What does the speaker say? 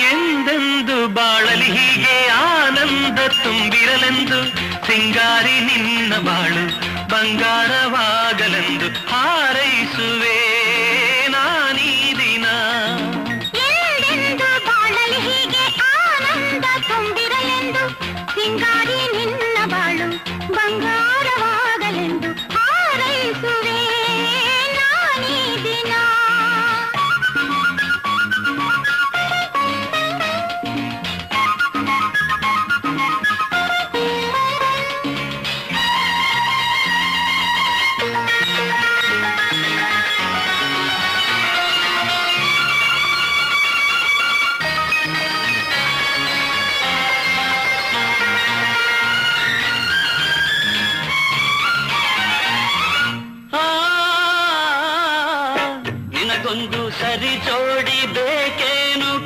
ಎಂದೆಂದು ಬಾಳಲಿ ಹೀಗೆ ಆನಂದ ತುಂಬಿರಲೆಂದು, ಸಿಂಗಾರಿ ನಿನ್ನ ಬಾಳು ಬಂಗಾರವಾಗಲೆಂದು ಹಾರೈಸುವೆ ನಾನೀ ಬಂಗಾರವಾಗಲೆಂದು ಹಾರೈಸುವೆ ನಾನೀ ದಿನ. ಒಂದು ಸರಿ ಜೋಡಿ ಬೇಕೇ